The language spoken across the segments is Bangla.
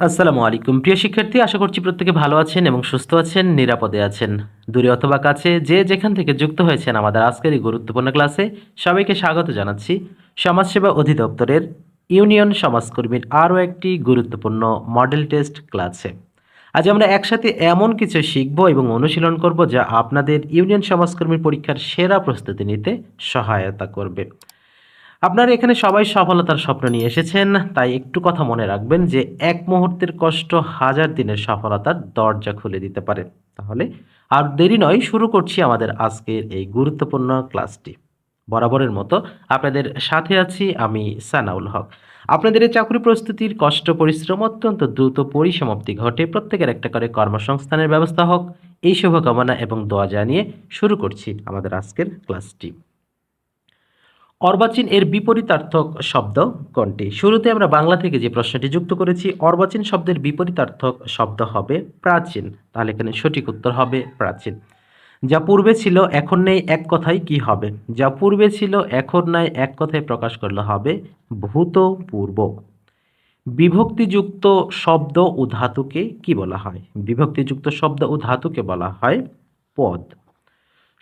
আসসালামু আলাইকুম। প্রিয় শিক্ষার্থী, আশা করছি প্রত্যেকে ভালো আছেন এবং সুস্থ আছেন, নিরাপদে আছেন। দূরে অথবা কাছে যে যেখান থেকে যুক্ত হয়েছেন আমাদের আজকের এই গুরুত্বপূর্ণ ক্লাসে সবাইকে স্বাগত জানাচ্ছি সমাজসেবা অধিদপ্তরের ইউনিয়ন সমাজকর্মীর আরও একটি গুরুত্বপূর্ণ মডেল টেস্ট ক্লাসে। আজ আমরা একসাথে এমন কিছু শিখব এবং অনুশীলন করব যা আপনাদের ইউনিয়ন সমাজকর্মীর পরীক্ষার সেরা প্রস্তুতি নিতে সহায়তা করবে। আপনারা এখানে সবাই সফলতার স্বপ্ন নিয়ে এসেছেন, তাই একটু কথা মনে রাখবেন যে এক মুহূর্তের কষ্ট হাজার দিনের সফলতার দরজা খুলে দিতে পারে। তাহলে আর দেরি নয়, শুরু করছি আমাদের আজকের এই গুরুত্বপূর্ণ ক্লাসটি। বরাবরের মতো আপনাদের সাথে আছি আমি সানাউল হক। আপনাদের এই চাকরি প্রস্তুতির কষ্ট, পরিশ্রম অত্যন্ত দ্রুত পরিসমাপ্তি ঘটে। প্রত্যেকের একটা করে কর্মসংস্থানের ব্যবস্থা হোক। এই শুভকামনা এবং দোয়া জানিয়ে শুরু করছি আমাদের আজকের ক্লাসটি। অর্বাচীন এর বিপরীতার্থক শব্দ কোনটি? শুরুতে আমরা বাংলা থেকে যে প্রশ্নটি যুক্ত করেছি, অর্বাচীন শব্দের বিপরীতার্থক শব্দ হবে প্রাচীন। তাহলে এখানে সঠিক উত্তর হবে প্রাচীন। যা পূর্বে ছিল, এখন নেই, এক কথায় কি হবে? যা পূর্বে ছিল, এখন নাই, এক কথায় প্রকাশ করলে হবে ভূতপূর্ব বিভক্তিযুক্ত শব্দ ও ধাতুকে কি বলা হয়? বিভক্তিযুক্ত শব্দ ও ধাতুকে বলা হয় পদ।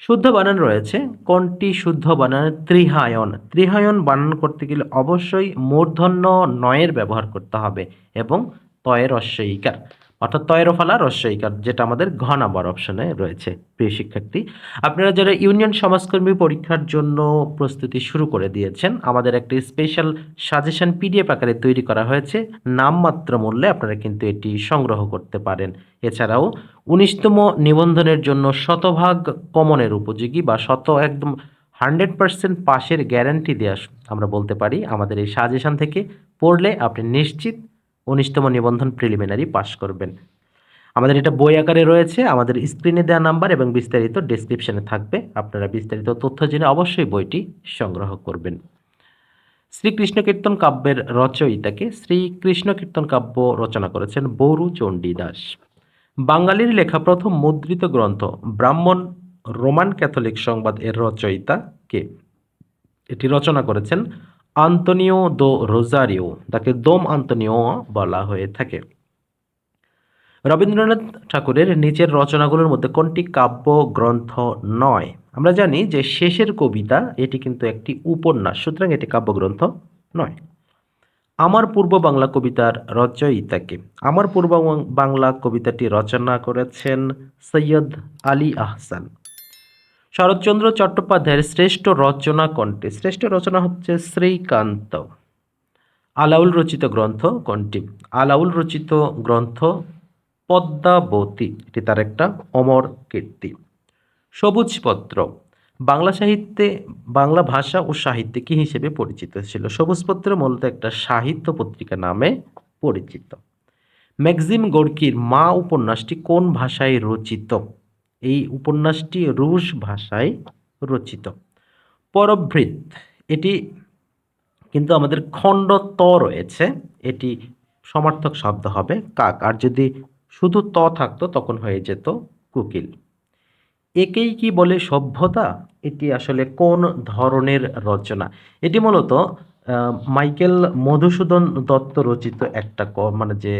শুদ্ধ বানান রয়েছে। কোনটি শুদ্ধ বানান ত্রিহায়ন? ত্রিহায়ন বানান করতে গেলে অবশ্যই মূর্ধন্য নয়ের ব্যবহার করতে হবে এবং তয়ের অশ্বইকার অর্থাৎ তয়ের ফালা রস্বইকার যেটা আমাদের ঘ নাম্বার অপশনে রয়েছে। প্রিয় শিক্ষার্থী, আপনারা যারা ইউনিয়ন সমাজকর্মী পরীক্ষার জন্য প্রস্তুতি শুরু করে দিয়েছেন, আমাদের একটি স্পেশাল সাজেশন পিডিএফ আকারে তৈরি করা হয়েছে। নামমাত্র মূল্যে আপনারা কিন্তু এটি সংগ্রহ করতে পারেন। এছাড়াও উনিশতম নিবন্ধনের জন্য শতভাগ কমনের উপযোগী বা শত একদম হান্ড্রেড পার্সেন্ট পাশের গ্যারান্টি দেওয়া আমরা বলতে পারি। আমাদের এই সাজেশন থেকে পড়লে আপনি নিশ্চিত উনিশতম নিবন্ধন প্রিলিমিনারি পাস করবেন। আমাদের এটা বই আকারে রয়েছে, আমাদের স্ক্রিনে দেওয়া নাম্বার এবং বিস্তারিত ডেসক্রিপশনে থাকবে। আপনারা বিস্তারিত তথ্য জেনে অবশ্যই বইটি সংগ্রহ করবেন। শ্রীকৃষ্ণ কীর্তন কাব্যের রচয়িতাকে শ্রীকৃষ্ণ কীর্তন কাব্য রচনা করেছেন বৌরু চণ্ডী দাস। বাঙালির লেখা প্রথম মুদ্রিত গ্রন্থ ব্রাহ্মণ রোমান ক্যাথলিক সংবাদ এর রচয়িতা কে? এটি রচনা করেছেন আন্তনিও দো রোজারিও, তাকে দোম আন্তনিও বলা হয়ে থাকে। রবীন্দ্রনাথ ঠাকুরের নিচের রচনাগুলোর মধ্যে কোনটি কাব্য গ্রন্থ নয়? আমরা জানি যে শেষের কবিতা, এটি কিন্তু একটি উপন্যাস, সুতরাং এটি কাব্যগ্রন্থ নয়। আমার পূর্ব বাংলা কবিতার রচয়িতাকে। আমার পূর্ব বাংলা কবিতাটি রচনা করেছেন সৈয়দ আলী আহসান। শরৎচন্দ্র চট্টোপাধ্যায়ের শ্রেষ্ঠ রচনা কোনটি? শ্রেষ্ঠ রচনা হচ্ছে শ্রীকান্ত। আলাউল রচিত গ্রন্থ কোনটি? আলাউল রচিত গ্রন্থ পদ্মাবতী। এটি তার একটা অমর কীর্তি। সবুজপত্র। বাংলা সাহিত্যে, বাংলা ভাষা ও সাহিত্যে কি হিসেবে পরিচিত ছিল? সবুজপত্র মূলত একটা সাহিত্য পত্রিকা নামে পরিচিত। ম্যাগজিম গোর্কির মা উপন্যাসটি কোন ভাষায় রচিত? এই উপন্যাসটি রুশ ভাষায় রচিত। পরভৃত এটি কিন্তু আমাদের খণ্ড ত রয়েছে। এটি সমার্থক শব্দ হবে। কাক, আর যদি শুধু ত থাকতো, তখন হয়ে যেত কুকিল। একেই কি বলে সভ্যতা? এটি আসলে কোন ধরনের রচনা? এটি মূলত মাইকেল মধুসূদন দত্ত রচিত একটা মানে যে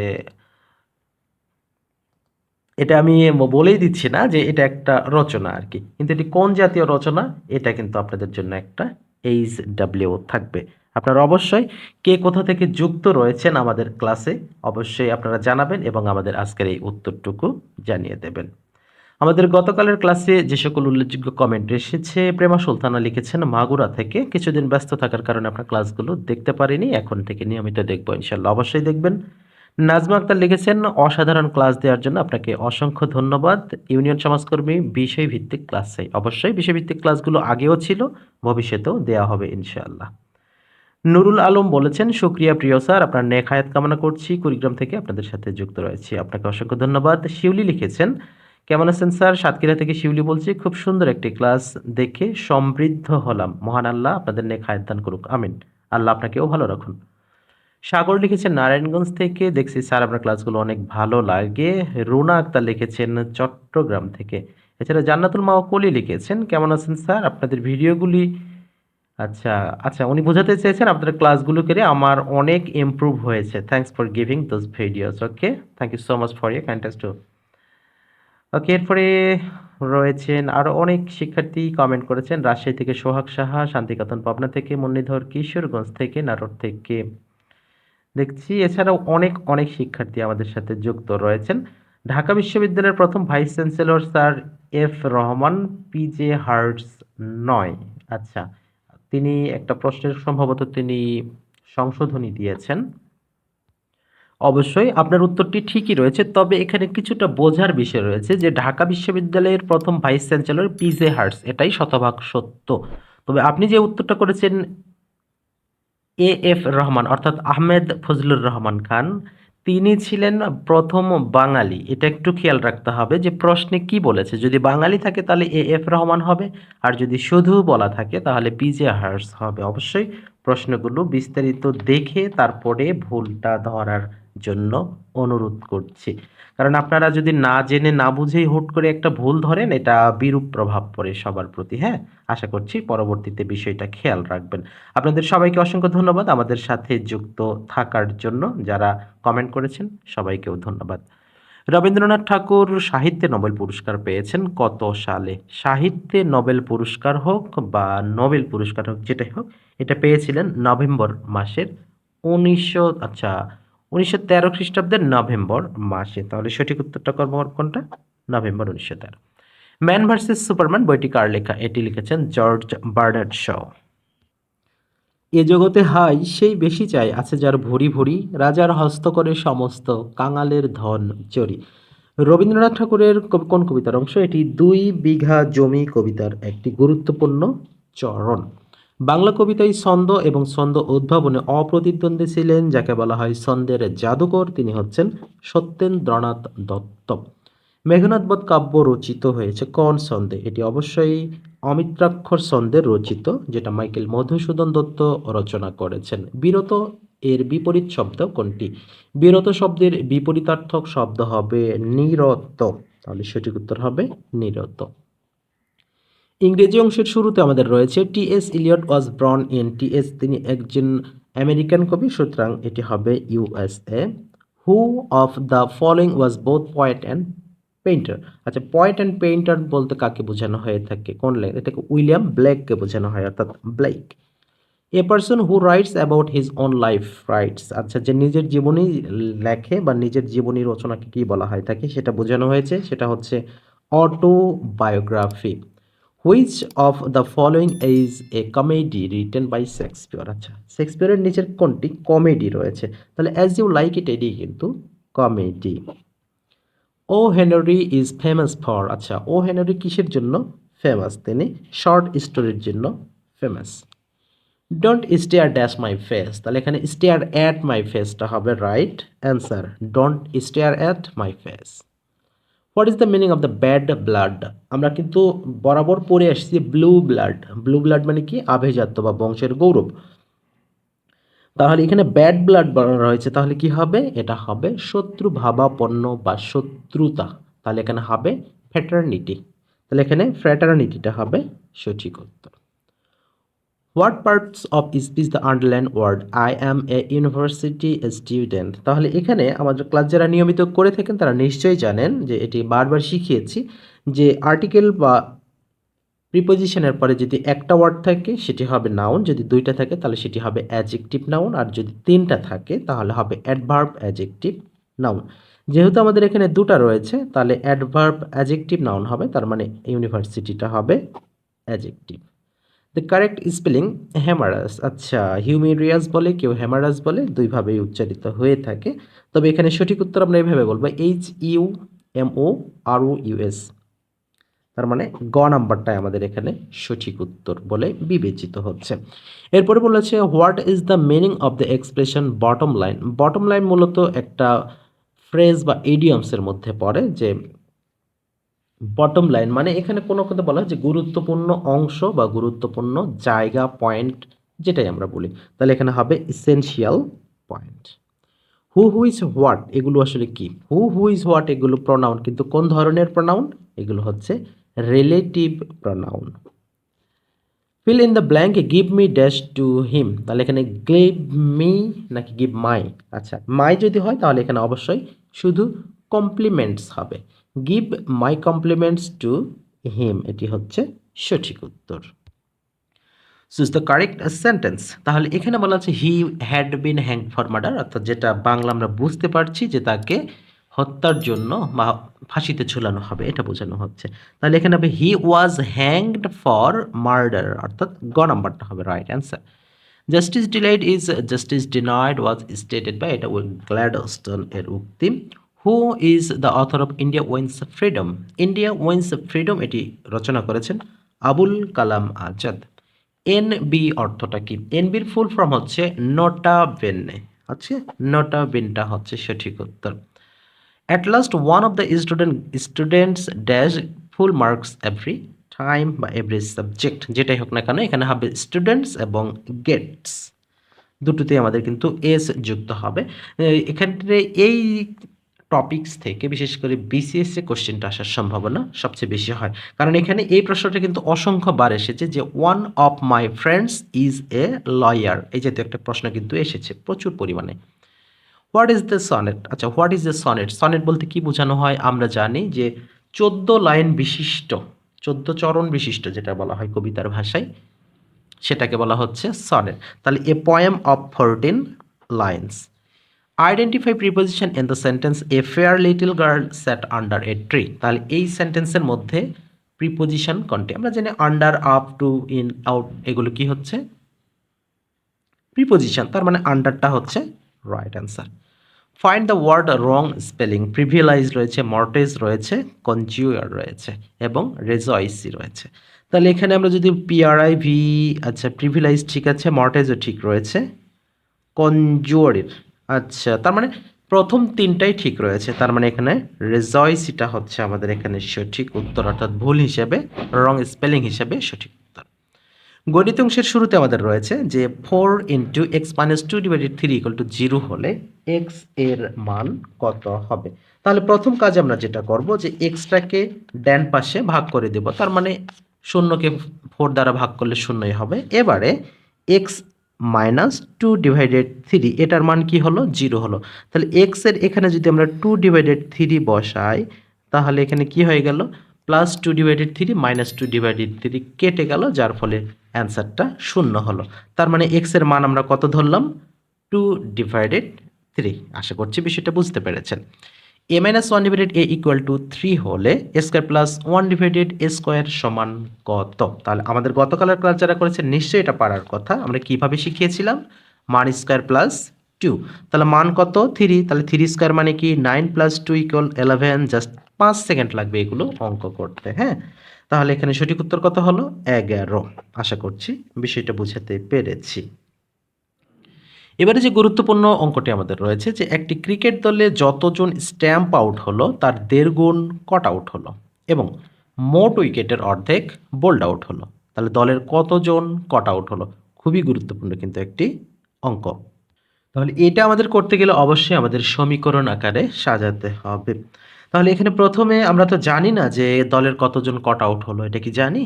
এটা আমি বলেই দিচ্ছি না যে এটা একটা রচনা আর কি। কিন্তু এটি কোন জাতীয় রচনা? এটা কিন্তু আপনাদের জন্য একটা এইচ ডাব্লিউ থাকবে। আপনারা অবশ্যই কে কোথা থেকে যুক্ত রয়েছেন আমাদের ক্লাসে অবশ্যই আপনারা জানাবেন এবং আমাদের আজকের এই উত্তরটুকু জানিয়ে দেবেন। আমাদের গতকালের ক্লাসে যে সকল উল্লেখযোগ্য কমেন্ট এসেছে, প্রেমা সুলতানা লিখেছেন, মাগুরা থেকে কিছুদিন ব্যস্ত থাকার কারণে আপনার ক্লাসগুলো দেখতে পারিনি, এখন থেকে নিয়মিত দেখব ইনশাল্লাহ অবশ্যই দেখবেন। নাজমা আক্তার লিখেছেন, অসাধারণ ক্লাস দেওয়ার জন্য আপনাকে অসংখ্য ধন্যবাদ। ইউনিয়ন সমাজকর্মী বিষয়ভিত্তিক ক্লাস। চাই অবশ্যই বিষয়ভিত্তিক ক্লাসগুলো আগেও ছিল, ভবিষ্যতেও দেওয়া হবে ইনশাআল্লাহ। নুরুল আলম বলেছেন সুক্রিয়া প্রিয় স্যার, আপনার নেখায়াত কামনা করছি। কুড়িগ্রাম থেকে আপনাদের সাথে যুক্ত রয়েছি। আপনাকে অসংখ্য ধন্যবাদ। শিউলি লিখেছেন, কেমন আছেন স্যার? সাতক্ষীরা থেকে শিউলি বলছি। খুব সুন্দর একটি ক্লাস দেখে সমৃদ্ধ হলাম। মহান আল্লাহ আপনাদের নেখায়াত দান করুক। আমিন। আল্লাহ আপনাকেও ভালো রাখুন। সাগর লিখেছেন, নারায়ণগঞ্জ থেকে দেখছি স্যার আপনার ক্লাসগুলো অনেক ভালো লাগে। রুনা আক্তার লিখেছেন, চট্টগ্রাম থেকে। এছাড়া জান্নাতুল মাওয়া কলি লিখেছেন, কেমন আছেন স্যার? আপনাদের ভিডিওগুলি আচ্ছা আচ্ছা উনি বোঝাতে চেয়েছেন আপনার ক্লাসগুলো করে আমার অনেক ইমপ্রুভ হয়েছে। Thanks for giving those videos okay thank you so much for ইয়ে কন্টেস্ট টু ওকে এরপরে রয়েছেন আরও অনেক শিক্ষার্থী কমেন্ট করেছেন, রাজশাহী থেকে সোহাগ সাহা শান্তিকাতন পাবনা থেকে মুন্নিধর কিশোরগঞ্জ থেকে নাটোর থেকে। দেখছি। এছাড়াও অনেক অনেক শিক্ষার্থী আমাদের সাথে যুক্ত রয়েছেন। ঢাকা বিশ্ববিদ্যালয়ের প্রথম vice chancellor sir F Rahman PJ Hartog নয়। আচ্ছা তিনি একটা প্রশ্নের সম্ভবত তিনি সংশোধনী দিয়েছেন। অবশ্যই আপনার উত্তরটি ঠিকই রয়েছে, তবে এখানে কিছুটা বোঝার বিষয় রয়েছে যে ঢাকা বিশ্ববিদ্যালয়ের প্রথম ভাইস চ্যান্সেলর পিজে হার্টস, এটাই শতভাগ সত্য। তবে আপনি যে উত্তরটা করেছেন এ এফ রহমান, অর্থাৎ আহমেদ ফজলুর রহমান খান, তিনি ছিলেন প্রথম বাঙালি। এটা একটু খেয়াল রাখতে হবে যে প্রশ্নে কি বলেছে। যদি বাঙালি থাকে তাহলে এ এফ রহমান হবে, আর যদি শুধু বলা থাকে তাহলে পিজে হার্স হবে। অবশ্যই প্রশ্নগুলো বিস্তারিত দেখে তারপরে ভুলটা ধরার জন্য অনুরোধ করছি। কারণ আপনারা যদি না জেনে না বুঝেই হুট করে একটা ভুল ধরেন, এটা বিরূপ প্রভাব পড়ে সবার প্রতি হ্যাঁ? আশা করছি পরবর্তীতে বিষয়টা খেয়াল রাখবেন। আপনাদের সবাইকে অসংখ্য ধন্যবাদ আমাদের সাথে যুক্ত থাকার জন্য। যারা কমেন্ট করেছেন, সবাইকেও ধন্যবাদ। রবীন্দ্রনাথ ঠাকুর সাহিত্যে নোবেল পুরস্কার পেয়েছেন। কত সালে? সাহিত্যে নোবেল পুরস্কার হোক বা নোবেল পুরস্কার হোক, যেটাই হোক, এটা পেয়েছিলেন নভেম্বর মাসের উনিশশো আচ্ছা উনিশশো তেরো খ্রিস্টাব্দের নভেম্বর মাসে। তাহলে সঠিক উত্তরটা করব কোনটা? নভেম্বর উনিশশো তেরো। ম্যান ভার্সেস সুপারম্যান বইটি কার লেখা? এটি লিখেছেন জর্জ বার্নার্ড শ। এ জগতে হাই সেই বেশি চাই আছে যার ভরি ভরি রাজার হস্ত করে সমস্ত, কাঙালের ধন চরি। রবীন্দ্রনাথ ঠাকুরের কোন কবিতার অংশ? এটি দুই বিঘা জমি কবিতার একটি গুরুত্বপূর্ণ চরণ। বাংলা কবিতায় ছন্দ এবং ছন্দ উদ্ভাবনে অপ্রতিদ্বন্দ্বী ছিলেন, যাকে বলা হয় ছন্দের জাদুকর। তিনি হচ্ছেন সত্যেন্দ্রনাথ দত্ত। মেঘনাথ বধ কাব্য রচিত হয়েছে কোন ছন্দে? এটি অবশ্যই অমিত্রাক্ষর ছন্দে রচিত, যেটা মাইকেল মধুসূদন দত্ত রচনা করেছেন। বিরত এর বিপরীত শব্দ কোনটি? বিরত শব্দের বিপরীতার্থক শব্দ হবে নিরত তাহলে সঠিক উত্তর হবে নিরত ইংরেজি অংশের শুরুতে আমাদের রয়েছে T S Eliot was born in T S, তিনি একজন আমেরিকান কবি, সুতরাং এটি হবে USA who of the following was both poet and painter. আচ্ছা পয়েট অ্যান্ড পেইন্টার বলতে কাকে বোঝানো হয়ে থাকে? কোন লাইন এটাকে উইলিয়াম ব্ল্যাককে বোঝানো হয়, অর্থাৎ black a person who writes about his own life writes. আচ্ছা যে নিজের জীবনী লেখে বা নিজের জীবনী রচনাকে কী বলা হয় থাকে সেটা বোঝানো হয়েছে, সেটা হচ্ছে autobiography. Which of the following is a comedy written by Shakespeare আচ্ছা শেক্সপিয়রের নিচের কোনটি কমেডি রয়েছে? তাহলে অ্যাজ ইউ লাইক ইট এটি কিন্তু comedy O Henry is famous for আচ্ছা ও হেনরি কিসের জন্য ফেমাস তিনি শর্ট স্টোরির জন্য famous don't stare dash my face তাহলে এখানে স্টেয়ার অ্যাট মাই ফেসটা হবে right answer don't stare at my face what is the meaning of the bad blood আমরা কিন্তু বরাবর পড়ে আসছি ব্লু ব্লাড ব্লু ব্লাড মানে কি? আভেজাত্য বা বংশের গৌরব। তাহলে এখানে ব্যাড ব্লাড বলা রয়েছে, তাহলে কি হবে? এটা হবে শত্রু ভাবাপন্ন বা শত্রুতা। তাহলে এখানে হবে ফ্যাটার্নিটি তাহলে এখানে ফ্র্যাটার্নিটিটা হবে সঠিক উত্তর what parts of speech the underlined word I am a university student তাহলে এখানে আমাদের ক্লাস যারা নিয়মিত করে থাকেন তারা নিশ্চয়ই জানেন যে এটি বারবার শিখিয়েছি যে আর্টিকেল বা প্রিপোজিশনের পরে যদি একটা ওয়ার্ড থাকে, সেটি হবে নাউন যদি দুইটা থাকে, তাহলে সেটি হবে অ্যাজেক্টিভ নাউন আর যদি তিনটা থাকে, তাহলে হবে অ্যাডভার্ব অ্যাজেক্টিভ নাউন যেহেতু আমাদের এখানে দুটা রয়েছে, তাহলে অ্যাডভার্ব অ্যাজেক্টিভ নাউন হবে। তার মানে ইউনিভার্সিটিটা হবে adjective the correct spelling humorous আচ্ছা হিউমেরিয়াস বলে কেউ হ্যামারাস বলে, দুইভাবেই উচ্চারিত হয়ে থাকে। তবে এখানে সঠিক উত্তর আমরা এইভাবে বলব H U M O R O U S তার মানে গ নাম্বারটাই আমাদের এখানে সঠিক উত্তর বলে বিবেচিত হচ্ছে। এরপরে বলেছে what is the meaning of the expression bottom line bottom line মূলত একটা ফ্রেজ বা ইডিয়মসের মধ্যে পড়ে, যে বটম লাইন মানে এখানে কোনো কথা বলা হয় যে গুরুত্বপূর্ণ অংশ বা গুরুত্বপূর্ণ জায়গা পয়েন্ট যেটাই আমরা বলি। তাহলে এখানে হবে essential point who who is what এগুলো আসলে কি? হু হু ইজ হোয়াট এগুলো প্রনাউন কিন্তু কোন ধরনের প্রনাউন এগুলো হচ্ছে relative pronoun fill in the blank give me dash to him তাহলে এখানে গিভ মি নাকি গিভ মাই আচ্ছা মাই যদি হয় তাহলে এখানে অবশ্যই শুধু কমপ্লিমেন্টস হবে। Give my compliments to him এটি হচ্ছে সঠিক উত্তর। সুজ দ্য কারেক্ট সেন্টেন্স তাহলে এখানে বলা আছে he had been hang for murder অর্থাৎ যেটা বাংলা আমরা বুঝতে পারছি যে তাকে হত্যার জন্য বা ফাঁসিতে ঝুলানো হবে, এটা বোঝানো হচ্ছে। তাহলে এখানে হবে he was hanged for murder অর্থাৎ গ নাম্বারটা হবে right answer justice delayed is justice denied was stated by এটা গ্ল্যাডস্টন এর উক্তি। Who is the author of India wins freedom India wins freedom এটি রচনা করেছেন আবুল কালাম আজাদ। এন বি অর্থটা কি? এন বির ফুল ফর্ম হচ্ছে নটা বেনে আচ্ছা নটা বেনটা হচ্ছে সঠিক উত্তর। At last one of the student students dash full marks every time বা এভরি সাবজেক্ট যেটাই হোক না কেন, এখানে হবে স্টুডেন্টস এবং গেটস দুটোতেই আমাদের কিন্তু এস যুক্ত হবে। এখানে এই টপিকস থেকে, বিশেষ করে বিসিএস এ কোশ্চেনটা আসার সম্ভাবনা সবচেয়ে বেশি হয়। কারণ এখানে এই প্রশ্নটা কিন্তু অসংখ্য বার এসেছে যে one of my friends is a lawyer এই জাতীয় একটা প্রশ্ন কিন্তু এসেছে প্রচুর পরিমাণে। হোয়াট ইজ দ্য সনেট আচ্ছা what is the sonnet sonnet বলতে কি বোঝানো হয়? আমরা জানি যে, চোদ্দ লাইন বিশিষ্ট, চোদ্দ চরণ বিশিষ্ট যেটা বলা হয় কবিতার ভাষায়, সেটাকে বলা হচ্ছে সনেট তাহলে a poem of fourteen lines identify preposition in the sentence a fair little girl set under a tree তাহলে এই সেন্টেন্সের মধ্যে প্রিপোজিশন কন্টে? আমরা জানি under up to in out এগুলো কি হচ্ছে? প্রিপোজিশন তার মানে আন্ডারটা হচ্ছে right answer find the word wrong spelling privilege রয়েছে মর্টেজ রয়েছে কনজিউয়ার রয়েছে এবং রেজয়েসি রয়েছে। তাহলে এখানে আমরা যদি পিআরআই ভি আচ্ছা প্রিভিলাইজ ঠিক আছে মর্টেজও ঠিক রয়েছে কনজুয়ারের আচ্ছা তার মানে প্রথম তিনটাই ঠিক রয়েছে। তার মানে এখানে রেজয়েসিটা হচ্ছে আমাদের এখানে সঠিক উত্তর, অর্থাৎ ভুল হিসেবে রং স্পেলিং হিসেবে সঠিক উত্তর। গণিত অংশের শুরুতে আমাদের রয়েছে যে four into x minus two divided three equal to zero হলে এক্সের মান কত হবে? তাহলে প্রথম কাজ আমরা যেটা করব যে এক্সটাকে ড্যান পাশে ভাগ করে দেব। তার মানে শূন্যকে ফোর দ্বারা ভাগ করলে শূন্যই হবে। এবারে x minus two divided three, এটার মান কি হলো? জিরো হলো। তাহলে এক্সের এখানে যদি আমরা টু ডিভাইডেড থ্রি বসাই, তাহলে এখানে কি হয়ে গেল? Plus two divided three minus two divided three কেটে গেল, যার ফলে অ্যান্সারটা শূন্য হলো। তার মানে এক্সের মান আমরা কত ধরলাম? Two divided three. আশা করছি বিষয়টা বুঝতে পেরেছেন। A minus one divided a equal to three হলে square plus one divided a square সমান কত? তাহলে আমাদের গতকালের ক্লাস যারা করেছে, নিশ্চয়ই এটা পারার কথা। আমরা কীভাবে শিখিয়েছিলাম? মান স্কোয়ার প্লাস টু তাহলে মান কত? থ্রি তাহলে থ্রি স্কোয়ার মানে কি? Nine plus two equal eleven just পাঁচ সেকেন্ড লাগবে এগুলো অঙ্ক করতে হ্যাঁ? তাহলে এখানে সঠিক উত্তর কত হলো? এগারো। আশা করছি বিষয়টা বুঝাতে পেরেছি। এবারে যে গুরুত্বপূর্ণ অঙ্কটি আমাদের রয়েছে যে একটি ক্রিকেট দলে যতজন স্ট্যাম্প আউট হলো, তার দেড় গুণ কট আউট হলো এবং মোট উইকেটের অর্ধেক বোল্ড আউট হলো। তাহলে দলের কতজন কট আউট হলো? খুবই গুরুত্বপূর্ণ কিন্তু একটি অঙ্ক। তাহলে এটা আমাদের করতে গেলে অবশ্যই আমাদের সমীকরণ আকারে সাজাতে হবে। তাহলে এখানে প্রথমে আমরা তো জানি না যে দলের কতজন কট আউট হলো, এটা কি জানি?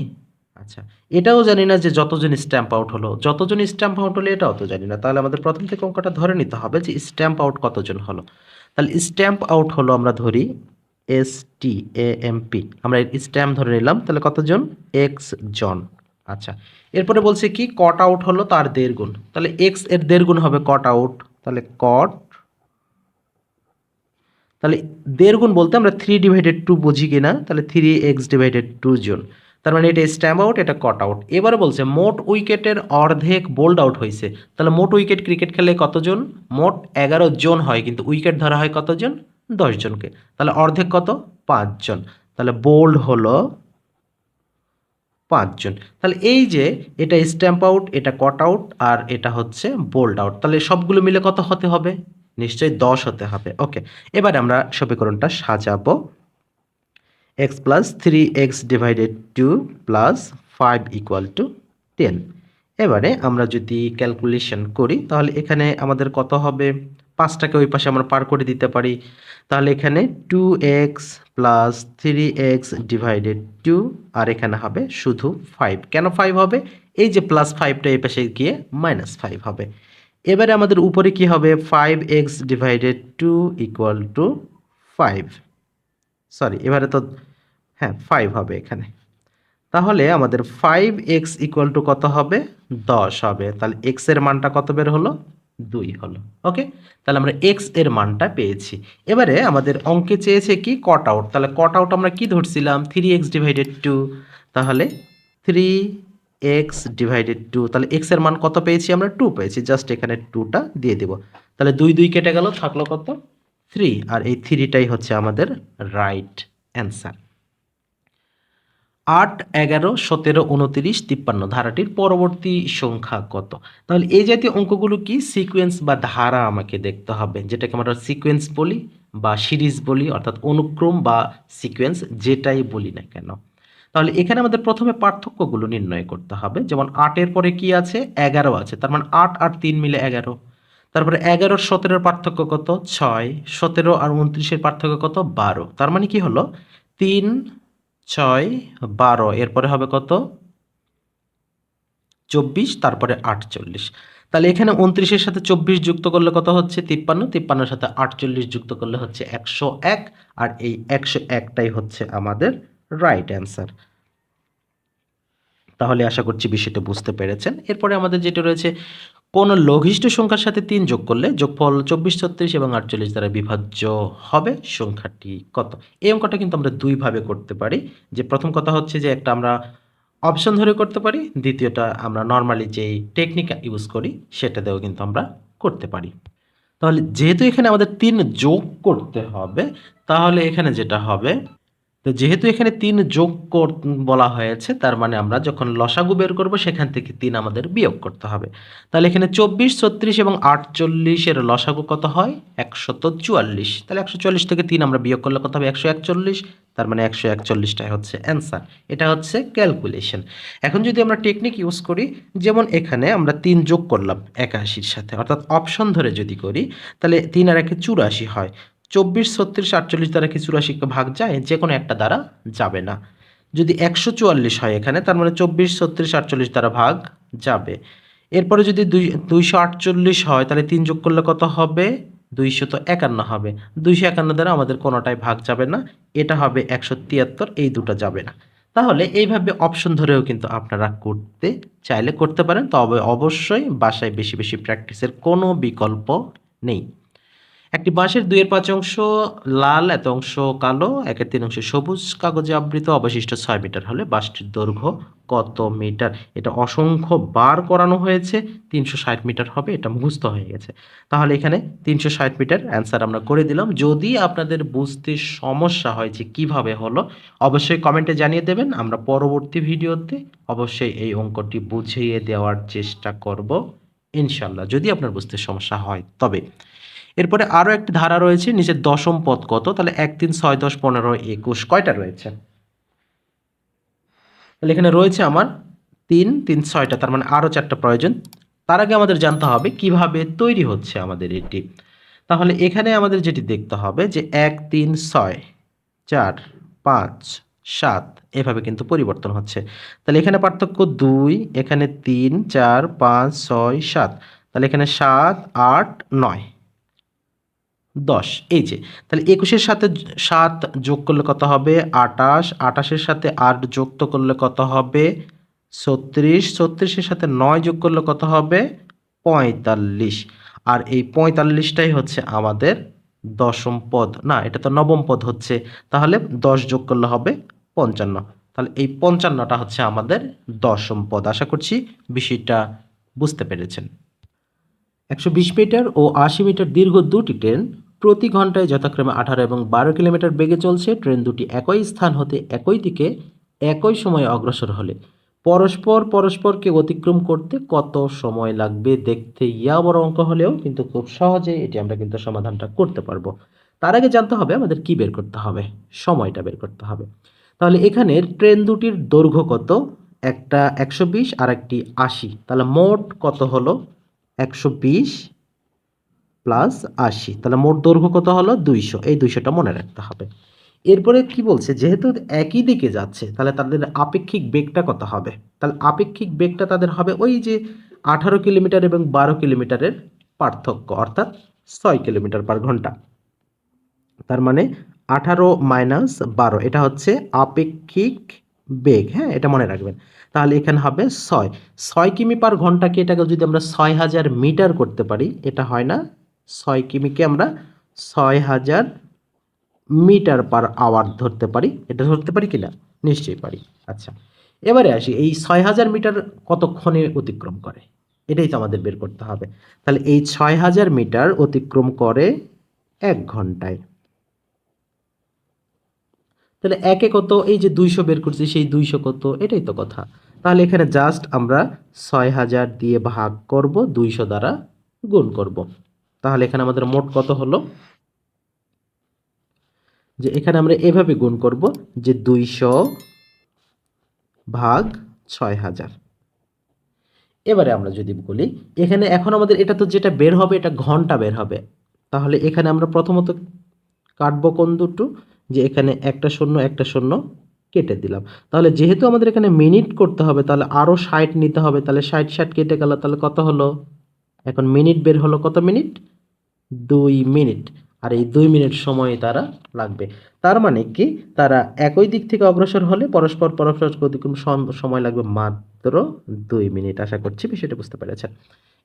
আচ্ছা এটাও জানি না যে যতজন স্ট্যাম্প আউট হলো, যতজন স্ট্যাম্প আউট হলো এটাও তো জানি না। তাহলে আমাদের প্রথম থেকে অঙ্কটা ধরে নিতে হবে যে স্ট্যাম্প আউট কতজন হলো। তাহলে স্ট্যাম্প আউট হলো আমরা ধরি S T A M P আমরা স্ট্যাম্প ধরে নিলাম, তাহলে কতজন? এক্স জন। আচ্ছা এরপরে বলছে কি কট আউট হলো তার দেড় গুণ। তাহলে এক্সের দেড় গুণ হবে কট আউট তাহলে কট তাহলে দেড় গুণ বলতে আমরা থ্রি ডিভাইডেড টু বুঝি কিনা, তাহলে থ্রি এক্স ডিভাইডেড টু জন। তার মানে এটা স্ট্যাম্প আউট এটা কট আউট এবারে বলছে, মোট উইকেটের অর্ধেক বোল্ড আউট হয়েছে। তাহলে মোট উইকেট ক্রিকেট খেলে কতজন? মোট এগারো জন হয়, কিন্তু উইকেট ধরা হয় কতজন? দশ জনকে। তাহলে অর্ধেক কত? পাঁচজন তাহলে বোল্ড হলো পাঁচজন তাহলে এই যে এটা স্ট্যাম্প আউট এটা কট আউট আর এটা হচ্ছে বোল্ড আউট তাহলে সবগুলো মিলে কত হতে হবে? নিশ্চয়ই দশ হতে হবে। ওকে এবার আমরা সমীকরণটা সাজাবো। X plus three x divided two plus five equal to ten এবারে আমরা যদি ক্যালকুলেশন করি, তাহলে এখানে আমাদের কত হবে? পাঁচটাকে ওই পাশে আমরা পার করে দিতে পারি। তাহলে এখানে two x plus three x divided two আর এখানে হবে শুধু ফাইভ কেন ফাইভ হবে? এই যে প্লাস ফাইভটা এই পাশে গিয়ে মাইনাস ফাইভ হবে। এবারে আমাদের উপরে কি হবে? Five x divided two equal to five sorry এবারে তো হ্যাঁ ফাইভ হবে এখানে। তাহলে আমাদের ফাইভ এক্স ইকুয়াল টু কত হবে? দশ হবে। তাহলে এক্সের মানটা কত বের হলো? দুই হলো। ওকে তাহলে আমরা এক্সের মানটা পেয়েছি। এবারে আমাদের অঙ্কে চেয়েছে কি? কট আউট তাহলে কট আউট আমরা কি ধরছিলাম? থ্রি এক্স ডিভাইডেড টু তাহলে থ্রি এক্স ডিভাইডেড টু তাহলে এক্সের মান কত পেয়েছি আমরা? টু পেয়েছি। জাস্ট এখানে টুটা দিয়ে দিব। তাহলে দুই দুই কেটে গেল থাকল কত? থ্রি আর এই থ্রিটাই হচ্ছে আমাদের রাইট অ্যান্সার আট, এগারো, সতেরো, উনতিরিশ, তিপ্পান্ন ধারাটির পরবর্তী সংখ্যা কত? তাহলে এই জাতীয় অঙ্কগুলো কি? সিকোয়েন্স বা ধারা আমাকে দেখতে হবে। যেটাকে আমরা সিকোয়েন্স বলি বা সিরিজ বলি, অর্থাৎ অনুক্রম বা সিকোয়েন্স যেটাই বলি না কেন। তাহলে এখানে আমাদের প্রথমে পার্থক্যগুলো নির্ণয় করতে হবে। যেমন আটের পরে কি আছে? এগারো আছে। তার মানে আট আর তিন মিলে এগারো। তারপরে এগারো সতেরোর পার্থক্য কত? ছয়। সতেরো আর উনত্রিশের পার্থক্য কত? বারো। তার মানে কি হলো? তিন ছয়, বারো, এরপরে হবে কত? চব্বিশ, তারপরে আটচল্লিশ। তাহলে এখানে উনত্রিশের সাথে চব্বিশ যুক্ত করলে কত হচ্ছে? তিপ্পান্ন। তিপ্পান্নের সাথে আটচল্লিশ যুক্ত করলে হচ্ছে একশো এক। আর এই একশো একটাই হচ্ছে আমাদের রাইট অ্যান্সার তাহলে আশা করছি বিষয়টা বুঝতে পেরেছেন। এরপরে আমাদের যেটা রয়েছে কোন লঘিষ্ঠ সংখ্যার সাথে তিন যোগ করলে যোগফল চব্বিশ, ছত্রিশ এবং আটচল্লিশ দ্বারা বিভাজ্য হবে সংখ্যাটি কত? এই অঙ্কটা কিন্তু আমরা দুইভাবে করতে পারি। যে প্রথম কথা হচ্ছে যে একটা আমরা অপশন ধরে করতে পারি, দ্বিতীয়টা আমরা নর্মালি যেই টেকনিক ইউজ করি সেটা দিয়েও কিন্তু আমরা করতে পারি। তাহলে যেহেতু এখানে আমাদের তিন যোগ করতে হবে, তাহলে এখানে যেটা হবে তো যেহেতু এখানে তিন যোগ বলা হয়েছে, তার মানে আমরা যখন লসাগু বের করব, সেখান থেকে তিন আমাদের বিয়োগ করতে হবে। তাহলে এখানে চব্বিশ, ছত্রিশ এবং আটচল্লিশের লসাগু কত হয়? একশত চুয়াল্লিশ। তাহলে একশো চুয়াল্লিশ থেকে তিন আমরা বিয়োগ করলে কত হবে? একশো একচল্লিশ। তার মানে একশো একচল্লিশটাই হচ্ছে অ্যান্সার। এটা হচ্ছে ক্যালকুলেশন। এখন যদি আমরা টেকনিক ইউজ করি, যেমন এখানে আমরা তিন যোগ করলাম একাশির সাথে, অর্থাৎ অপশন ধরে যদি করি, তাহলে তিন আর একে চুরাশি হয়। চব্বিশ, ছত্রিশ, আটচল্লিশ দ্বারা কি চুরাশিকে ভাগ যায় যে কোনো একটা দ্বারা যাবে না। যদি একশো চুয়াল্লিশ হয় এখানে, তার মানে চব্বিশ, ছত্রিশ, আটচল্লিশ দ্বারা ভাগ যাবে। এরপরে যদি দুই, দুইশো আটচল্লিশ হয়, তাহলে তিন যোগ করলে কত হবে? দুইশো তো একান্ন হবে। দুইশো একান্ন দ্বারা আমাদের কোনোটাই ভাগ যাবে না, এটা হবে একশো তিয়াত্তর, এই দুটো যাবে না। তাহলে এইভাবে অপশন ধরেও কিন্তু আপনারা করতে চাইলে করতে পারেন, তবে অবশ্যই বাসায় বেশি বেশি প্র্যাকটিসের কোনো বিকল্প নেই। একটি বাঁশের দুইয়ের পাঁচ অংশ লাল, এত অংশ কালো, একের তিন অংশ সবুজ, কাগজে আবৃত, অবশিষ্ট ছয় মিটার হলে বাঁশটির দৈর্ঘ্য কত মিটার? এটা অসংখ্য বার করানো হয়েছে, তিনশো ষাট মিটার হবে, এটা মুখস্থ হয়ে গেছে। তাহলে এখানে তিনশো ষাট মিটার অ্যান্সার আমরা করে দিলাম। যদি আপনাদের বুঝতে সমস্যা হয় যে কীভাবে হলো, অবশ্যই কমেন্টে জানিয়ে দেবেন। আমরা পরবর্তী ভিডিওতে অবশ্যই এই অঙ্কটি বুঝিয়ে দেওয়ার চেষ্টা করব ইনশাল্লাহ যদি আপনার বুঝতে সমস্যা হয়, তবে এরপরে আরও একটি ধারা রয়েছে নিচের দশম পদ কত? তাহলে এক, তিন, ছয়, দশ, পনেরো, একুশ, কয়টা রয়েছে? তাহলে এখানে রয়েছে আমার তিন তিন, ছয়টা, তার মানে আরও চারটা প্রয়োজন। তার আগে আমাদের জানতে হবে কীভাবে তৈরি হচ্ছে আমাদের এটি। তাহলে এখানে আমাদের যেটি দেখতে হবে যে এক, তিন, ছয়, চার, পাঁচ, সাত, এভাবে কিন্তু পরিবর্তন হচ্ছে। তাহলে এখানে পার্থক্য দুই, এখানে তিন, চার, পাঁচ, ছয়, সাত, তাহলে এখানে সাত, আট, নয়। দশ। এই যে, তাহলে একুশের সাথে সাত যোগ করলে কত হবে? আটাশ আটাশের সাথে আট যুক্ত করলে কত হবে? ছত্রিশ। ছত্রিশের সাথে নয় যোগ করলে কত হবে? পঁয়তাল্লিশ। আর এই পঁয়তাল্লিশটাই হচ্ছে আমাদের দশম পদ। না, এটা তো নবম পদ হচ্ছে। তাহলে দশ যোগ করলে হবে পঞ্চান্ন। তাহলে এই পঞ্চান্নটা হচ্ছে আমাদের দশম পদ। আশা করছি বিষয়টা বুঝতে পেরেছেন। একশো বিশ মিটার ও আশি মিটার দীর্ঘ দুটি ট্রেন প্রতি ঘন্টায় যথাক্রমে আঠারো এবং বারো কিলোমিটার বেগে চলছে। ট্রেন দুটি একই স্থান হতে একই দিকে একই সময়ে অগ্রসর হলে। পরস্পর পরস্পরকে অতিক্রম করতে কত সময় লাগবে দেখতে ইয়া বড় অঙ্ক হলেও কিন্তু খুব সহজে এটি আমরা কিন্তু সমাধানটা করতে পারব। তার আগে জানতে হবে আমাদের কি বের করতে হবে, সময়টা বের করতে হবে। তাহলে এখানে ট্রেন দুটির দৈর্ঘ্য কত? একটা একশো বিশ আর একটি আশি। তাহলে মোট কত হলো? একশো বিশ প্লাস আশি। তাহলে মোট দৈর্ঘ্য কত হলো? দুইশো। এই দুইশোটা মনে রাখতে হবে। এরপরে কি বলছে? যেহেতু একই দিকে যাচ্ছে, তাহলে তাদের আপেক্ষিক বেগটা কত হবে? তাহলে আপেক্ষিক বেগটা তাদের হবে ওই যে আঠারো কিলোমিটার এবং বারো কিলোমিটারের পার্থক্য, অর্থাৎ ছয় কিলোমিটার পার ঘণ্টা। তার মানে আঠারো মাইনাস বারো, এটা হচ্ছে আপেক্ষিক বেগ হ্যাঁ? এটা মনে রাখবেন। তাহলে এখানে হবে ছয়। ছয় কিমি পার ঘন্টাকে এটাকে যদি আমরা ছয় হাজার মিটার করতে পারি, এটা হয় না ছয় কিমিকে আমরা ছয় হাজার মিটার পার আওয়ার ধরতে পারি। এটা ধরতে পারি কি না নিশ্চয়ই পারি। আচ্ছা এবারে আসি। এই ছয় হাজার মিটার কতক্ষণে অতিক্রম করে? এটাই তো আমাদের বের করতে হবে। তাহলে এই ছয় হাজার মিটার অতিক্রম করে এক ঘন্টায়। তাহলে একে কত? এই যে দুইশো বের করছি, সেই দুইশো কত? এটাই তো কথা। তাহলে এখানে জাস্ট আমরা ছয় হাজার দিয়ে ভাগ করব, দুইশো দ্বারা গুণ করব। তাহলে এখানে আমাদের মোট কত হলো? যে এখানে আমরা এভাবে গুণ করব যে দুইশো ভাগ ছয় হাজার। এবারে আমরা যদি বলি, এখানে এখন আমাদের এটা তো যেটা বের হবে, এটা ঘণ্টা বের হবে। তাহলে এখানে আমরা প্রথমত কাটবো কোন দুটো? যে এখানে একটা শূন্য একটা শূন্য কেটে দিলাম। তাহলে যেহেতু আমাদের এখানে মিনিট করতে হবে, তাহলে আরও ষাট নিতে হবে, তাহলে ষাট ষাট কেটে গেল, তাহলে কত হলো? এখন মিনিট বের হলো কত মিনিট? দুই মিনিট। আর এই দুই মিনিট সময় তারা লাগবে। তার মানে কি? তারা একই দিক থেকে অগ্রসর হলে পরস্পর পরস্পর অতিক্রম সময় লাগবে মাত্র দুই মিনিট। আশা করছি বিষয়টা বুঝতে পেরেছেন।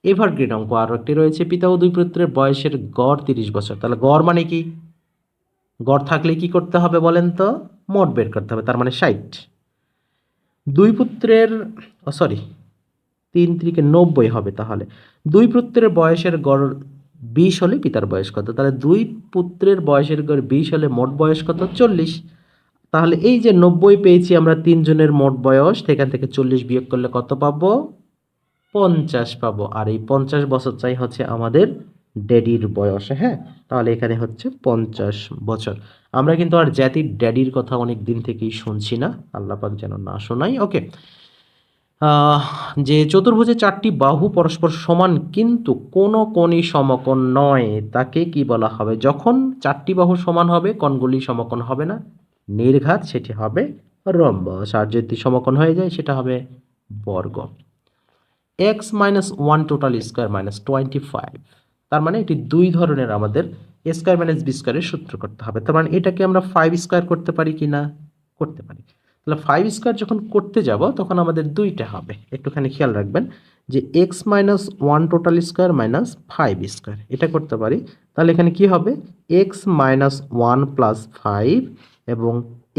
এভারগ্রিন অঙ্ক আরও একটি রয়েছে। পিতা ও দুই পুত্রের বয়সের গড় তিরিশ বছর। তাহলে গড় মানে কি? গড় থাকলে কি করতে হবে বলেন তো? মোট বের করতে হবে, তার মানে ষাট। দুই পুত্রের সরি, তিন ত্রিকে নব্বই হবে তাহলে। দুই পুত্রের বয়সের গড় বিশ হলে পিতার বয়স কত? তাহলে দুই পুত্রের বয়সের গড় বিশ হলে মোট বয়স কত? চল্লিশ। তাহলে এই যে নব্বই পেয়েছি আমরা তিনজনের মোট বয়স, সেখান থেকে চল্লিশ বিয়োগ করলে কত পাবো? পঞ্চাশ পাবো। আর এই পঞ্চাশ বছর চাই হচ্ছে আমাদের ড্যাডির বয়স হ্যাঁ? তাহলে এখানে হচ্ছে পঞ্চাশ বছর। আমরা কিন্তু আর জাতির ড্যাডির কথা অনেক দিন থেকেই শুনছি না। আল্লাপাক যেন না শোনাই ওকে। যে চতুর্ভুজে চারটি বাহু পরস্পর সমান কিন্তু কোনো কোণই সমকোণ নয়। তাকে কি বলা হবে? যখন চারটি বাহু সমান হবে, কোণগুলি সমকোণ হবে না। নির্ঘাত সেটি হবে রম্বস আর যদি সমকোণ হয়ে যায়, সেটা হবে বর্গ। X minus one total square minus twenty five তার মানে এটি দুই ধরনের আমাদের স্কোয়ার মাইনাস বি স্কোয়ারের সূত্র করতে হবে। তার মানে এটাকে আমরা ফাইভ স্কোয়ার করতে পারি কি না করতে পারি। তাহলে ফাইভ স্কোয়ার যখন করতে যাব, তখন আমাদের দুইটা হবে। একটুখানি খেয়াল রাখবেন যে x minus one total square minus five square এটা করতে পারি। তাহলে এখানে কি হবে? X minus one plus five এবং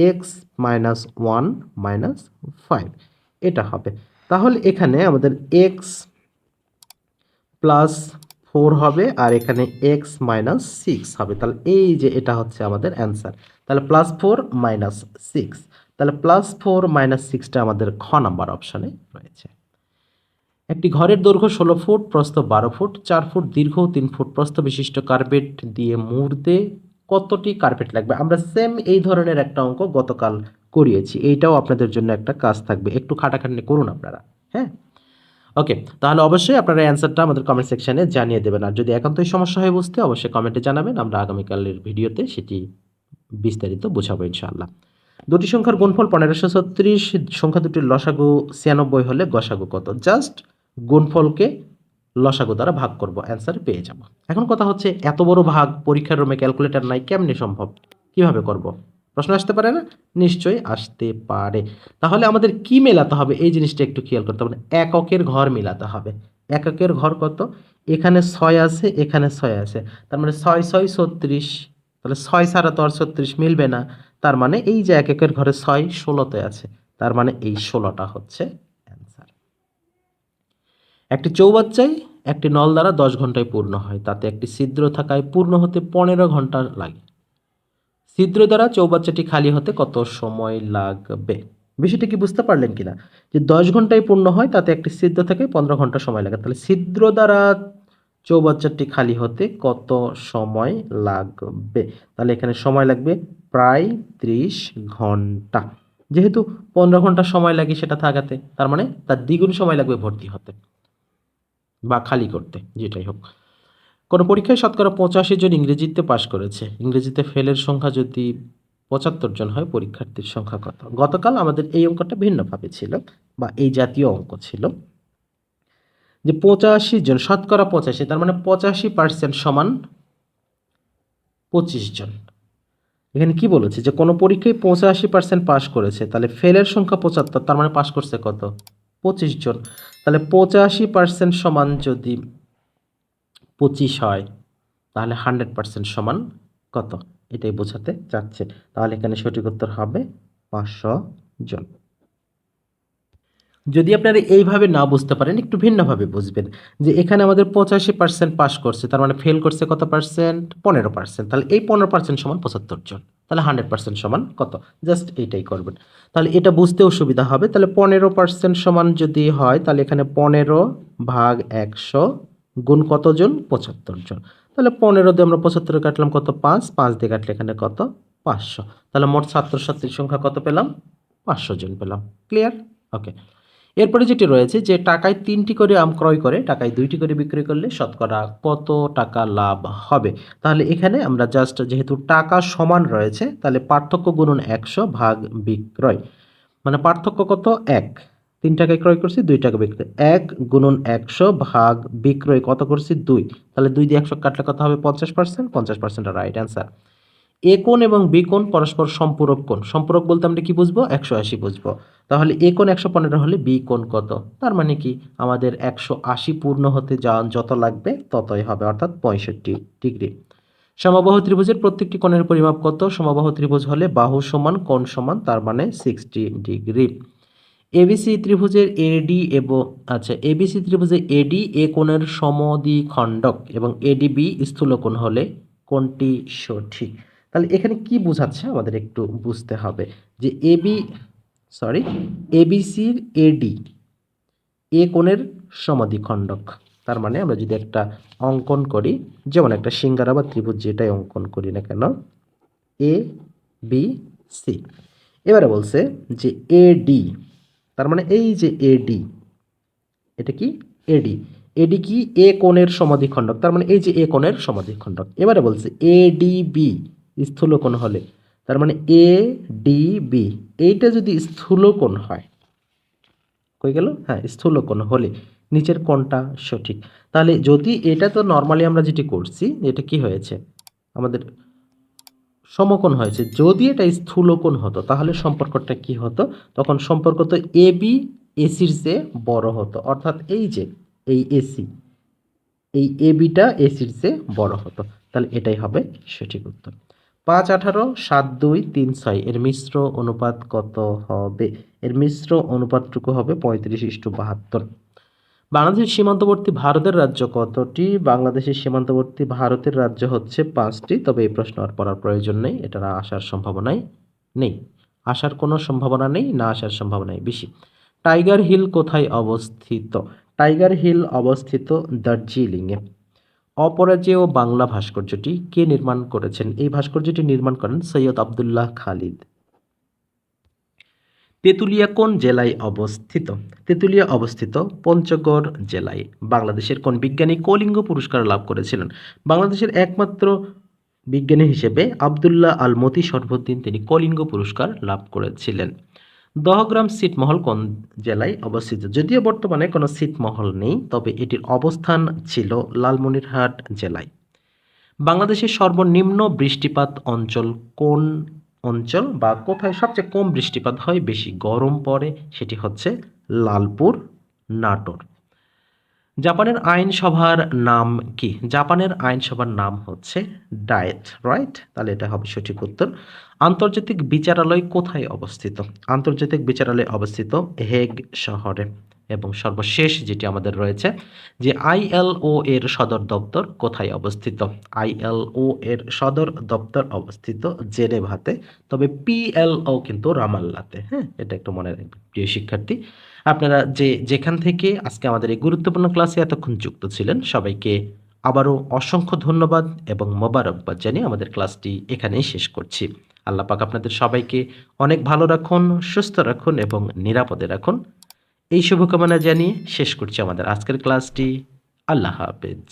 x minus one minus five এটা হবে। তাহলে এখানে আমাদের এক্স প্লাস ফোর হবে আর এখানে এক্স মাইনাস সিক্স হবে। তাহলে এই যে এটা হচ্ছে আমাদের অ্যান্সার তাহলে প্লাস ফোর মাইনাস সিক্স তাহলে প্লাস ফোর মাইনাস সিক্সটা আমাদের খ নাম্বার অপশানে রয়েছে। একটি ঘরের দৈর্ঘ্য ষোলো ফুট, প্রস্থ বারো ফুট, চার ফুট দীর্ঘ, তিন ফুট প্রস্থ বিশিষ্ট কার্পেট দিয়ে মুড়তে কতটি কার্পেট লাগবে? আমরা সেম এই ধরনের একটা অঙ্ক গতকাল করিয়েছি, এইটাও আপনাদের জন্য একটা কাজ থাকবে। একটু খাটাখাটনি করুন আপনারা হ্যাঁ? ওকে তাহলে অবশ্যই আপনারা অ্যান্সারটা আমাদের কমেন্ট সেকশানে জানিয়ে দেবেন। আর যদি একান্তই সমস্যা হয় বুঝতে, অবশ্যই কমেন্টে জানাবেন। আমরা আগামীকালের ভিডিওতে সেটি বিস্তারিত বোঝাবো ইনশাআল্লাহ। দুটি সংখ্যার গুণফল পনেরোশো ছত্রিশ, সংখ্যা দুটির লসাগু ছিয়ানব্বই হলে গসাগু কত? জাস্ট গুণফলকে লসাগু দ্বারা ভাগ করব, অ্যান্সার পেয়ে যাব। এখন কথা হচ্ছে, এত বড় ভাগ পরীক্ষার রুমে ক্যালকুলেটর নাই, কেমনি সম্ভব? কীভাবে করব? প্রশ্ন আসতে পারে না? নিশ্চয়ই আসতে পারে। তাহলে আমাদের কি মেলাতে হবে? এই জিনিসটা একটু খেয়াল করতে হবে। এককের ঘর মেলাতে হবে। এককের ঘর কত? এখানে ছয় আছে, এখানে ছয় আছে। তার মানে ছয় ছয়, ছত্রিশ। তাহলে ছয় ছাড়া তো আর ছত্রিশ মিলবে না। তার মানে এই যে এক একের ঘরে ছয় ষোলোতে আছে, তার মানে এই ষোলোটা হচ্ছে অ্যান্সার একটি চৌবাচ্চায় একটি নল দ্বারা দশ ঘন্টায় পূর্ণ হয়, তাতে একটি ছিদ্র থাকায় পূর্ণ হতে পনেরো ঘণ্টা লাগে। ছিদ্র দ্বারা চৌবাচ্চাটি খালি হতে কত সময় লাগবে? বিষয়টি কি বুঝতে পারলেন কিনা? যে দশ ঘন্টায় পূর্ণ হয়, তাতে একটি ছিদ্র থেকে, পনেরো ঘণ্টা সময় লাগে। তাহলে ছিদ্র দ্বারা চৌবাচ্চাটি খালি হতে কত সময় লাগবে? তাহলে এখানে সময় লাগবে প্রায় ত্রিশ ঘণ্টা। যেহেতু পনেরো ঘণ্টা সময় লাগে সেটা থাকাতে, তার মানে তার দ্বিগুণ সময় লাগবে ভর্তি হতে বা খালি করতে, যেটাই হোক। কোনো পরীক্ষায় শতকরা পঁচাশি জন ইংরেজিতে পাশ করেছে। ইংরেজিতে ফেলের সংখ্যা যদি পঁচাত্তর জন হয়, পরীক্ষার্থীর সংখ্যা কত? গতকাল আমাদের এই অঙ্কটা ভিন্নভাবে ছিল, বা এই জাতীয় অঙ্ক ছিল। যে পঁচাশি জন, শতকরা পঁচাশি, তার মানে পঁচাশি পার্সেন্ট সমান পঁচিশ জন। এখানে কি বলেছে? যে কোনো পরীক্ষায় পঁচাশি পার্সেন্ট পাস করেছে, তাহলে ফেলের সংখ্যা পঁচাত্তর, তার মানে পাস করছে কত? পঁচিশ জন। তাহলে পঁচাশি পার্সেন্ট সমান যদি পঁচিশ হয়, তাহলে হান্ড্রেড পার্সেন্ট সমান কত? এটাই বোঝাতে চাচ্ছে। তাহলে এখানে সঠিক উত্তর হবে পাঁচশো জন। যদি আপনারা এইভাবে না বুঝতে পারেন, একটু ভিন্নভাবে বুঝবেন যে এখানে আমাদের পঁচাশি পার্সেন্ট পাস করছে, তার মানে ফেল করছে কত পার্সেন্ট পনেরো পার্সেন্ট তাহলে এই পনেরো পার্সেন্ট সমান পঁচাত্তর জন। তাহলে হান্ড্রেড পার্সেন্ট সমান কত? জাস্ট এইটাই করবেন। তাহলে এটা বুঝতেও সুবিধা হবে। তাহলে পনেরো পার্সেন্ট সমান যদি হয়, তাহলে এখানে পনেরো ভাগ একশো গুণ কতজন? পঁচাত্তর জন। তাহলে পনেরো দিয়ে আমরা পঁচাত্তর কাটলাম কত? পাঁচ। পাঁচ দিয়ে কাটলে এখানে কত? পাঁচশো। তাহলে মোট ছাত্রছাত্রীর সংখ্যা কত পেলাম? পাঁচশো জন পেলাম। ক্লিয়ার? ওকে। এরপরে যেটি রয়েছে যে টাকায় তিনটি করে আম ক্রয় করে, টাকায় দুইটি করে বিক্রি করলে শতকরা কত টাকা লাভ হবে? তাহলে এখানে আমরা জাস্ট যেহেতু টাকা সমান রয়েছে, তাহলে পার্থক্য গুণন একশো ভাগ বিক্রয়। মানে পার্থক্য কত? এক। তিন টাকায় ক্রয় করছি, দুই টাকা বিক্রয়। এক গুণন একশো ভাগ বিক্রয় কত করছি? দুই। তাহলে দুই দিয়ে একশো কাটলে কত হবে? পঞ্চাশ পার্সেন্ট পঞ্চাশ পার্সেন্ট রাইট অ্যান্সার এ কোণ এবং বি কোণ পরস্পর সম্পূরক কোণ। সম্পূরক বলতে আমরা কি বুঝব? একশো আশি বুঝব। তাহলে এ একশো পনেরো হলে বি কোণ কত? তার মানে কি? আমাদের একশো আশি পূর্ণ হতে যা যত লাগবে ততই হবে, অর্থাৎ পঁয়ষট্টি ডিগ্রি। সমবাহু ত্রিভুজের প্রত্যেকটি কোণের পরিমাপ কত? সমবাহু ত্রিভুজ হলে বাহু সমান, কোণ সমান, তার মানে সিক্সটি ডিগ্রি। এবিসি ত্রিভুজের এডি এবং আচ্ছা এবিসি ত্রিভুজের এডি এ কোণের সমদ্বিখণ্ডক এবং এডিবি স্থূলকোণ হলে কোনটি সঠিক। তাহলে এখানে কি বোঝাচ্ছে? আমাদের একটু বুঝতে হবে যে এবি সরি এবিসির এডি এ কোণের সমাধিখণ্ডক। তার মানে আমরা যদি একটা অঙ্কন করি, যেমন একটা সিঙ্গারা বা ত্রিভুজ যেটাই অঙ্কন করি না কেন এ বি সি এবারে বলছে যে এডি তার মানে এই যে এডি এটা কি? এডি এডি কি? এ কোণের সমাধিখণ্ডক, তার মানে এই যে এ কোণের সমাধিখণ্ডক। এবারে বলছে এডিবি স্থূলকোণ হলে। তার মানে এ ডি বি এইটা যদি স্থূলকোণ হয়, কই গেল? হ্যাঁ স্থূলকোণ হলে, নিচের কোণটা সঠিক। তাহলে যদি এটা তো নর্মালি আমরা যেটি করছি, এটা কি হয়েছে? আমাদের সমকোণ হয়েছে। যদি এটা স্থূলকোণ হতো, তাহলে সম্পর্কটা কি হতো? তখন সম্পর্ক তো এ বি এসির চেয়ে বড় হতো। অর্থাৎ এই যে, এই এসি এই এ বিটা এসির চেয়ে বড় হতো। তাহলে এটাই হবে সঠিক উত্তর। পাঁচ আঠারো, সাত দুই, তিন ছয়। এর মিশ্র অনুপাত কত হবে? এর মিশ্র অনুপাতটুকু হবে পঁয়ত্রিশ ইস্টু বাহাত্তর। বাংলাদেশের সীমান্তবর্তী ভারতের রাজ্য কতটি? বাংলাদেশের সীমান্তবর্তী ভারতের রাজ্য হচ্ছে পাঁচটি। তবে এই প্রশ্ন আর পড়ার প্রয়োজন নেই। এটা আসার সম্ভাবনাই নেই। আসার কোনো সম্ভাবনা নেই, না আসার সম্ভাবনাই বেশি। টাইগার হিল কোথায় অবস্থিত? টাইগার হিল অবস্থিত দার্জিলিংয়ে। অপরাজেয় বাংলা ভাস্কর্যটি কে নির্মাণ করেছেন? এই ভাস্কর্যটি নির্মাণ করেন সৈয়দ আবদুল্লাহ খালিদ। তেঁতুলিয়া কোন জেলায় অবস্থিত? তেঁতুলিয়া অবস্থিত পঞ্চগড় জেলায়। বাংলাদেশের কোন বিজ্ঞানী কলিঙ্গ পুরস্কার লাভ করেছিলেন? বাংলাদেশের একমাত্র বিজ্ঞানী হিসেবে আবদুল্লাহ আল মতি সর্বদ্দিন তিনি কলিঙ্গ পুরস্কার লাভ করেছিলেন। দহগ্রাম ছিটমহল কোন জেলায় অবস্থিত? যদিও বর্তমানে কোনো ছিটমহল নেই, তবে এটির অবস্থান ছিল লালমনিরহাট জেলায়। বাংলাদেশের সর্বনিম্ন বৃষ্টিপাত অঞ্চল কোন অঞ্চল বা কোথায় সবচেয়ে কম বৃষ্টিপাত হয়, বেশি গরম পড়ে, সেটি হচ্ছে লালপুর, নাটোর। জাপানের আইনসভার নাম কি? জাপানের আইনসভার নাম হচ্ছে ডায়েট রাইট তাহলে এটা হবে সঠিক উত্তর। আন্তর্জাতিক বিচারালয় কোথায় অবস্থিত? আন্তর্জাতিক বিচারালয় অবস্থিত হেগ শহরে। এবং সর্বশেষ যেটি আমাদের রয়েছে, যে আইএলও এর সদর দপ্তর কোথায় অবস্থিত? আইএলও এর সদর দপ্তর অবস্থিত জেনেভাতে, তবে পিএলও কিন্তু রামাল্লাতে হ্যাঁ? এটা একটু মনে রাখবেন, প্রিয় শিক্ষার্থী। আপনারা যে যেখান থেকে আজকে আমাদের এই গুরুত্বপূর্ণ ক্লাসে এতক্ষণ যুক্ত ছিলেন, সবাইকে আবারও অসংখ্য ধন্যবাদ এবং মোবারকবাদ জানিয়ে আমাদের ক্লাসটি এখানেই শেষ করছি। আল্লাহ পাক আপনাদের সবাইকে অনেক ভালো রাখুন, সুস্থ রাখুন এবং নিরাপদে রাখুন। এই শুভকামনা জানিয়ে শেষ করছি আমাদের আজকের ক্লাসটি। আল্লাহ হাফেজ।